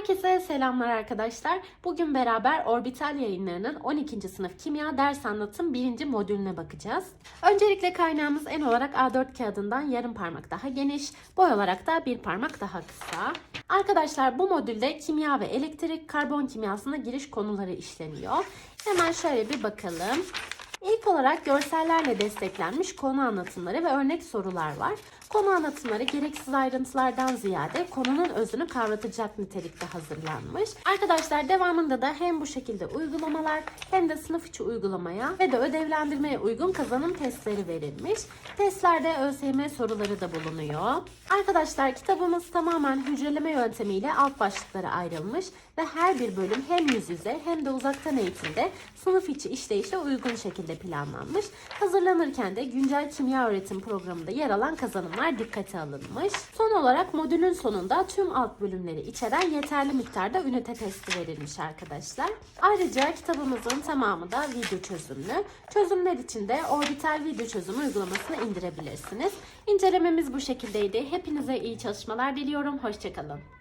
Herkese selamlar arkadaşlar. Bugün beraber Orbital yayınlarının 12. sınıf kimya ders anlatım 1. modülüne bakacağız. Öncelikle kaynağımız en olarak A4 kağıdından yarım parmak daha geniş, boy olarak da bir parmak daha kısa. Arkadaşlar bu modülde kimya ve elektrik, karbon kimyasına giriş konuları işleniyor. Hemen şöyle bir bakalım. İlk olarak görsellerle desteklenmiş konu anlatımları ve örnek sorular var. Konu anlatımları gereksiz ayrıntılardan ziyade konunun özünü kavratacak nitelikte hazırlanmış. Arkadaşlar devamında da hem bu şekilde uygulamalar hem de sınıf içi uygulamaya ve de ödevlendirmeye uygun kazanım testleri verilmiş. Testlerde ÖSYM soruları da bulunuyor. Arkadaşlar kitabımız tamamen hücreleme yöntemiyle alt başlıklara ayrılmış ve her bir bölüm hem yüz yüze hem de uzaktan eğitimde sınıf içi işleyişe uygun şekilde planlanmış. Hazırlanırken de güncel kimya öğretim programında yer alan kazanımlar dikkate alınmış. Son olarak modülün sonunda tüm alt bölümleri içeren yeterli miktarda ünite testi verilmiş arkadaşlar. Ayrıca kitabımızın tamamı da video çözümlü. Çözümler için de orbital video çözümü uygulamasını indirebilirsiniz. İncelememiz bu şekildeydi. Hepinize iyi çalışmalar diliyorum. Hoşçakalın.